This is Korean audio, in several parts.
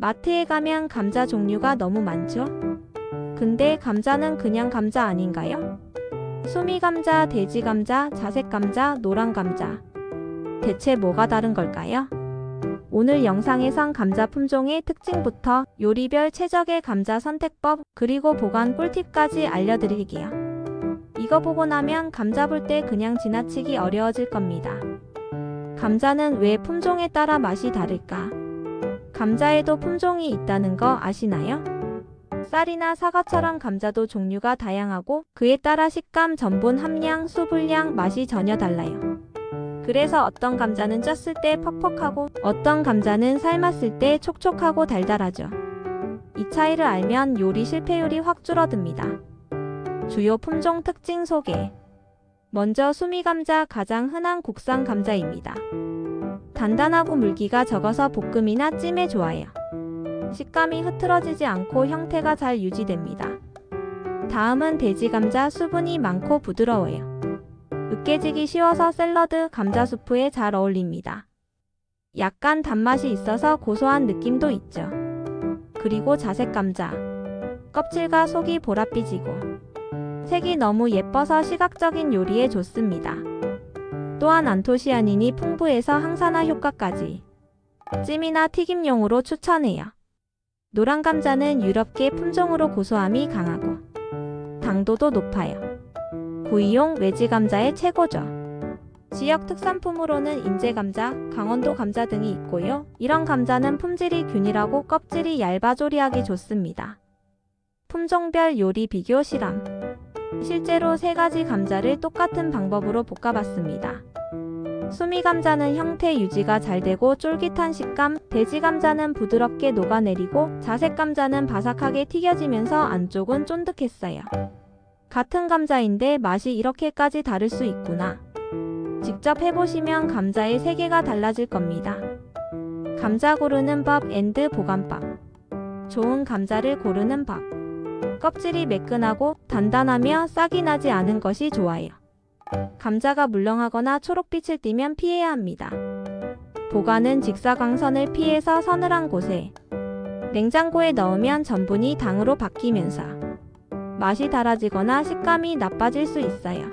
마트에 가면 감자 종류가 너무 많죠? 근데 감자는 그냥 감자 아닌가요? 수미 감자, 돼지 감자, 자색 감자, 노란 감자. 대체 뭐가 다른 걸까요? 오늘 영상에선 감자 품종의 특징부터 요리별 최적의 감자 선택법 그리고 보관 꿀팁까지 알려드릴게요. 이거 보고 나면 감자 볼 때 그냥 지나치기 어려워질 겁니다. 감자는 왜 품종에 따라 맛이 다를까? 감자에도 품종이 있다는 거 아시나요? 쌀이나 사과처럼 감자도 종류가 다양하고 그에 따라 식감, 전분 함량, 수 분량, 맛이 전혀 달라요. 그래서 어떤 감자는 쪘을 때 퍽퍽하고 어떤 감자는 삶았을 때 촉촉하고 달달하죠. 이 차이를 알면 요리 실패율이 확 줄어듭니다. 주요 품종 특징 소개. 먼저 수미감자 가장 흔한 국산 감자입니다. 단단하고 물기가 적어서 볶음이나 찜에 좋아요. 식감이 흐트러지지 않고 형태가 잘 유지됩니다. 다음은 돼지 감자 수분이 많고 부드러워요. 으깨지기 쉬워서 샐러드, 감자 수프에 잘 어울립니다. 약간 단맛이 있어서 고소한 느낌도 있죠. 그리고 자색 감자. 껍질과 속이 보랏빛이고 색이 너무 예뻐서 시각적인 요리에 좋습니다. 또한 안토시아닌이 풍부해서 항산화 효과까지. 찜이나 튀김용으로 추천해요. 노란 감자는 유럽계 품종으로 고소함이 강하고 당도도 높아요. 구이용 외지 감자의 최고죠. 지역 특산품으로는 인제 감자, 강원도 감자 등이 있고요. 이런 감자는 품질이 균일하고 껍질이 얇아 조리하기 좋습니다. 품종별 요리 비교 실험. 실제로 세 가지 감자를 똑같은 방법으로 볶아봤습니다. 수미 감자는 형태 유지가 잘 되고 쫄깃한 식감, 돼지 감자는 부드럽게 녹아내리고 자색 감자는 바삭하게 튀겨지면서 안쪽은 쫀득했어요. 같은 감자인데 맛이 이렇게까지 다를 수 있구나. 직접 해보시면 감자의 세계가 달라질 겁니다. 감자 고르는 법 앤드 보관법. 좋은 감자를 고르는 법. 껍질이 매끈하고 단단하며 싹이 나지 않은 것이 좋아요. 감자가 물렁하거나 초록빛을 띠면 피해야 합니다. 보관은 직사광선을 피해서 서늘한 곳에 냉장고에 넣으면 전분이 당으로 바뀌면서 맛이 달아지거나 식감이 나빠질 수 있어요.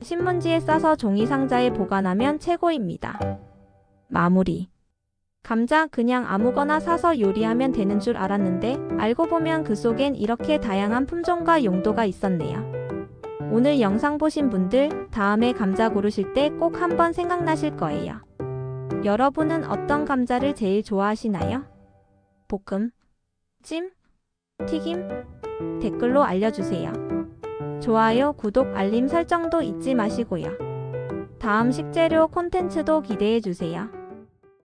신문지에 싸서 종이 상자에 보관하면 최고입니다. 마무리. 감자 그냥 아무거나 사서 요리하면 되는 줄 알았는데 알고 보면 그 속엔 이렇게 다양한 품종과 용도가 있었네요. 오늘 영상 보신 분들 다음에 감자 고르실 때 꼭 한번 생각나실 거예요. 여러분은 어떤 감자를 제일 좋아하시나요? 볶음, 찜, 튀김? 댓글로 알려주세요. 좋아요, 구독, 알림 설정도 잊지 마시고요. 다음 식재료 콘텐츠도 기대해주세요.